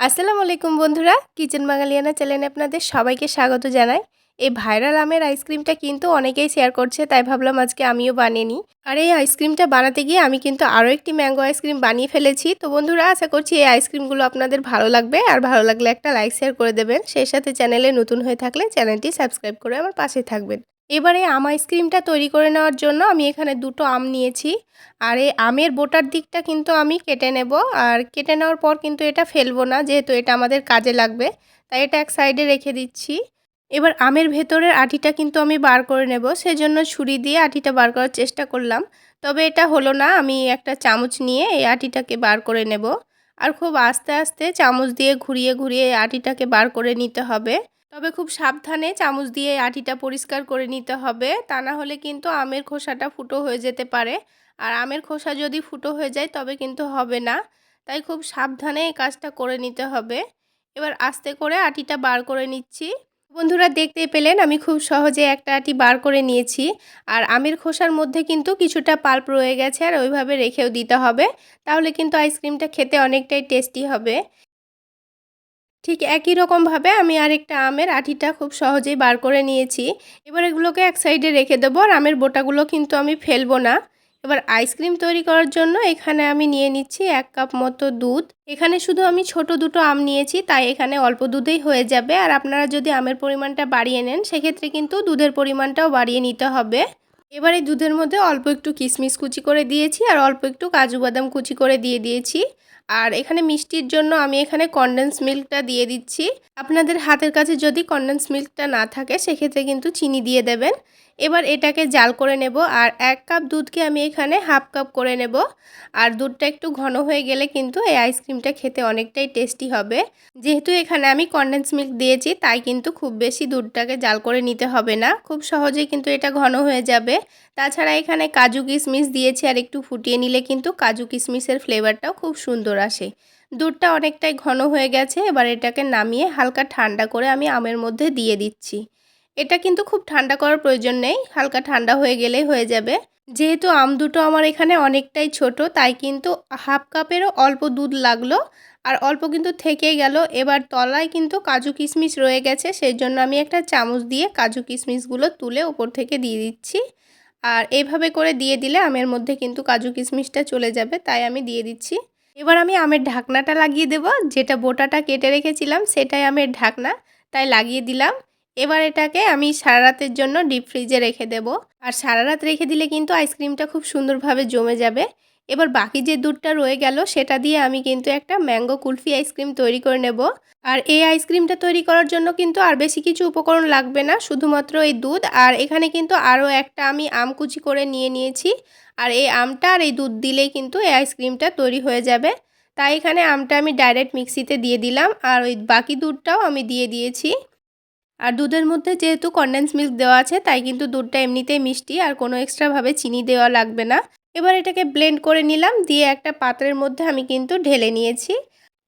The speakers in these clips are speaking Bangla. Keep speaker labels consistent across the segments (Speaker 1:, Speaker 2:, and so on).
Speaker 1: আসসালামু আলাইকুম বন্ধুরা, কিচেন বাঙালিয়ানা চ্যানেলে আপনাদের সবাইকে স্বাগত জানাই। এই ভাইরাল আমের আইসক্রিমটা কিন্তু অনেকেই শেয়ার করছে, তাই ভাবলাম আজকে আমিও বানিয়ে নিই। আর এই আইসক্রিমটা বানাতে গিয়ে আমি কিন্তু আরও একটি ম্যাঙ্গো আইসক্রিম বানিয়ে ফেলেছি। তো বন্ধুরা, আশা করছি এই আইসক্রিমগুলো আপনাদের ভালো লাগবে। আর ভালো লাগলে একটা লাইক শেয়ার করে দেবেন। সেই সাথে চ্যানেলে নতুন হয়ে থাকলে চ্যানেলটি সাবস্ক্রাইব করে আমার পাশে থাকবেন। এবারে আম আইসক্রিমটা তৈরি করে নেওয়ার জন্য আমি এখানে দুটো আম নিয়েছি। আর এই আমের বোটার দিকটা কিন্তু আমি কেটে নেব। আর কেটে নেওয়ার পর কিন্তু এটা ফেলব না, যেহেতু এটা আমাদের কাজে লাগবে। তাই এটা এক সাইডে রেখে দিচ্ছি। এবার আমের ভেতরের আটিটা কিন্তু আমি বার করে নেব। সেজন্য ছুরি দিয়ে আটিটা বার করার চেষ্টা করলাম। তবে এটা হলো না, আমি একটা চামচ নিয়ে এই আটিটাকে বার করে নেব। আর খুব আস্তে আস্তে চামচ দিয়ে ঘুরিয়ে ঘুরিয়ে আটিটাকে বার করে নিতে হবে। তবে খুব সাবধানে চামচ দিয়ে আটিটা পরিষ্কার করে নিতে হবে। তা না হলে কিন্তু আমের খোসাটা ফুটো হয়ে যেতে পারে। আর আমের খোসা যদি ফুটো হয়ে যায় তবে কিন্তু হবে না। তাই খুব সাবধানে এই কাজটা করে নিতে হবে। এবার আস্তে করে আটিটা বার করে নিচ্ছি। বন্ধুরা দেখতে পেলেন আমি খুব সহজে একটা আটি বার করে নিয়েছি। আর আমের খোসার মধ্যে কিন্তু কিছুটা পাল্প রয়ে গেছে আর ওইভাবে রেখেও দিতে হবে। তাহলে কিন্তু আইসক্রিমটা খেতে অনেকটাই টেস্টি হবে। ঠিক একই রকমভাবে আমি আরেকটা আমের আঠিটা খুব সহজেই বার করে নিয়েছি। এবার এগুলোকে এক সাইডে রেখে দেবো আর আমের বোটাগুলো কিন্তু আমি ফেলব না। এবার আইসক্রিম তৈরি করার জন্য এখানে আমি নিয়ে নিচ্ছি এক কাপ মতো দুধ। এখানে শুধু আমি ছোট দুটো আম নিয়েছি, তাই এখানে অল্প দুধেই হয়ে যাবে। আর আপনারা যদি আমের পরিমাণটা বাড়িয়ে নেন, সেক্ষেত্রে কিন্তু দুধের পরিমাণটাও বাড়িয়ে নিতে হবে। এবার এই দুধের মধ্যে অল্প একটু কিশমিশ কুচি করে দিয়েছি আর অল্প একটু কাজু বাদাম কুচি করে দিয়ে দিয়েছি। আর এখানে মিষ্টির জন্য আমি এখানে কন্ডেন্স মিল্কটা দিয়ে দিচ্ছি। আপনাদের হাতের কাছে যদি কন্ডেন্স মিল্কটা না থাকে, সেক্ষেত্রে কিন্তু চিনি দিয়ে দেবেন। এবার এটাকে জাল করে নেব আর এক কাপ দুধকে আমি এখানে হাফ কাপ করে নেব। আর দুধটা একটু ঘন হয়ে গেলে কিন্তু এই আইসক্রিমটা খেতে অনেকটাই টেস্টি হবে। যেহেতু এখানে আমি কন্ডেন্স মিল্ক দিয়েছি, তাই কিন্তু খুব বেশি দুধটাকে জাল করে নিতে হবে না। খুব সহজেই কিন্তু এটা ঘন হয়ে যাবে। তাছাড়া এখানে কাজু কিশমিশ দিয়েছি আর একটু ফুটিয়ে নিলে কিন্তু কাজু কিশমিশের ফ্লেভারটাও খুব সুন্দর আসে। দুধটা অনেকটাই ঘন হয়ে গেছে, এবার এটাকে নামিয়ে হালকা ঠান্ডা করে আমি আমের মধ্যে দিয়ে দিচ্ছি। এটা কিন্তু খুব ঠান্ডা করার প্রয়োজন নেই, হালকা ঠান্ডা হয়ে গেলেই হয়ে যাবে। যেহেতু আম দুটো আমার এখানে অনেকটাই ছোট, তাই কিন্তু হাফ কাপেরও অল্প দুধ লাগল আর অল্প কিন্তু থেকেই গেল। এবার তলায় কিন্তু কাজু কিশমিশ রয়ে গেছে সেই জন্য আমি একটা চামচ দিয়ে কাজু কিশমিশগুলো তুলে ওপর থেকে দিয়ে দিচ্ছি। আর এইভাবে করে দিয়ে দিলে আমের মধ্যে কিন্তু কাজু কিশমিশটা চলে যাবে, তাই আমি দিয়ে দিচ্ছি। এবার আমি আমের ঢাকনাটা লাগিয়ে দেব। যেটা বোটাটা কেটে রেখেছিলাম সেটাই আমের ঢাকনা, তাই লাগিয়ে দিলাম। এবার এটাকে আমি সারা রাতের জন্য ডিপ ফ্রিজে রেখে দেব। আর সারা রাত রেখে দিলে কিন্তু আইসক্রিমটা খুব সুন্দরভাবে জমে যাবে। এবার বাকি যে দুধটা রয়ে গেল, সেটা দিয়ে আমি কিন্তু একটা ম্যাঙ্গো কুলফি আইসক্রিম তৈরি করে নেব। আর এই আইসক্রিমটা তৈরি করার জন্য কিন্তু আর বেশি কিছু উপকরণ লাগবে না, শুধুমাত্র এই দুধ। আর এখানে কিন্তু আরও একটা আমি আম কুচি করে নিয়ে নিয়েছি। আর এই আমটা আর এই দুধ দিলেই কিন্তু এই আইসক্রিমটা তৈরি হয়ে যাবে। তাই এখানে আমটা আমি ডাইরেক্ট মিক্সিতে দিয়ে দিলাম। আর ওই বাকি দুধটাও আমি দিয়ে দিয়েছি। আর দুধের মধ্যে যেহেতু কন্ডেন্স মিল্ক দেওয়া আছে, তাই কিন্তু দুধটা এমনিতেই মিষ্টি। আর কোনো এক্সট্রাভাবে চিনি দেওয়া লাগবে না। এবার এটাকে ব্লেন্ড করে নিলাম, দিয়ে একটা পাত্রের মধ্যে আমি কিন্তু ঢেলে নিয়েছি।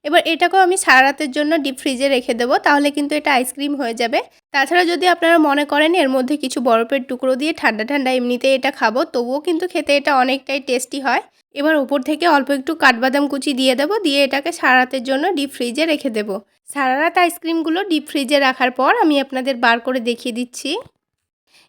Speaker 1: এবার এটাকেও আমি সারা রাতের জন্য ডিপ ফ্রিজে রেখে দেবো, তাহলে কিন্তু এটা আইসক্রিম হয়ে যাবে। তাছাড়া যদি আপনারা মনে করেন এর মধ্যে কিছু বরফের টুকরো দিয়ে ঠান্ডা ঠান্ডা এমনিতে এটা খাব, তবুও কিন্তু খেতে এটা অনেকটাই টেস্টি হয়। এবার ওপর থেকে অল্প একটু কাঠবাদাম কুচি দিয়ে দেবো, দিয়ে এটাকে সারা রাতের জন্য ডিপ ফ্রিজে রেখে দেবো। সারা রাত আইসক্রিমগুলো ডিপ ফ্রিজে রাখার পর আমি আপনাদের বার করে দেখিয়ে দিচ্ছি।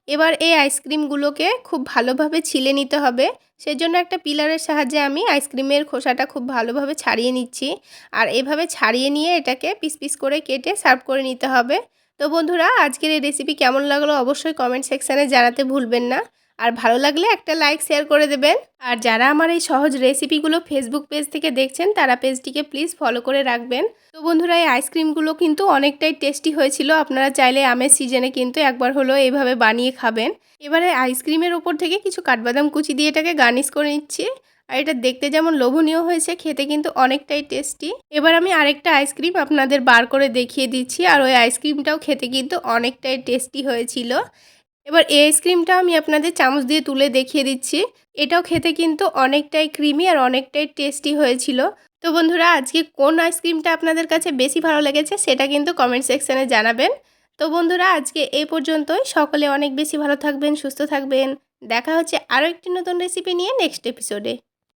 Speaker 1: এবার এই আইসক্রিমগুলোকে খুব ভালোভাবে ছিলে নিতে হবে। সেজন্য একটা পিলারের সাহায্যে আমি আইসক্রিমের খোসাটা খুব ভালোভাবে ছাড়িয়ে নিচ্ছি। আর এভাবে ছাড়িয়ে নিয়ে এটাকে পিস পিস করে কেটে সার্ভ করে নিতে হবে। তো বন্ধুরা, আজকের এই রেসিপি কেমন লাগল অবশ্যই কমেন্ট সেকশানে জানাতে ভুলবেন না। আর ভালো লাগলে একটা লাইক শেয়ার করে দেবেন। আর যারা আমার এই সহজ রেসিপিগুলো ফেসবুক পেজ থেকে দেখছেন, তারা পেজটিকে প্লিজ ফলো করে রাখবেন। তো বন্ধুরা, এই আইসক্রিমগুলো কিন্তু অনেকটাই টেস্টি হয়েছিল। আপনারা চাইলে আমের সিজনে কিন্তু একবার হলো এইভাবে বানিয়ে খাবেন। এবারে আইসক্রিমের ওপর থেকে কিছু কাঠবাদাম কুচি দিয়ে এটাকে গার্নিশ করে নিচ্ছি। আর এটা দেখতে যেমন লোভনীয় হয়েছে, খেতে কিন্তু অনেকটাই টেস্টি এবার আমি আরেকটা আইসক্রিম আপনাদের বার করে দেখিয়ে দিচ্ছি। আর ওই আইসক্রিমটাও খেতে কিন্তু অনেকটাই টেস্টি হয়েছিল। এবার এই আইসক্রিমটা আমি আপনাদের চামচ দিয়ে তুলে দেখিয়ে দিচ্ছি। এটাও খেতে কিন্তু অনেকটাই ক্রিমি আর অনেকটাই টেস্টি হয়েছিল। তো বন্ধুরা, আজকে কোন আইসক্রিমটা আপনাদের কাছে বেশি ভালো লেগেছে সেটা কিন্তু কমেন্ট সেকশানে জানাবেন। তো বন্ধুরা, আজকে এ পর্যন্তই। সকলে অনেক বেশি ভালো থাকবেন, সুস্থ থাকবেন। দেখা হচ্ছে আরও একটি নতুন রেসিপি নিয়ে নেক্সট এপিসোডে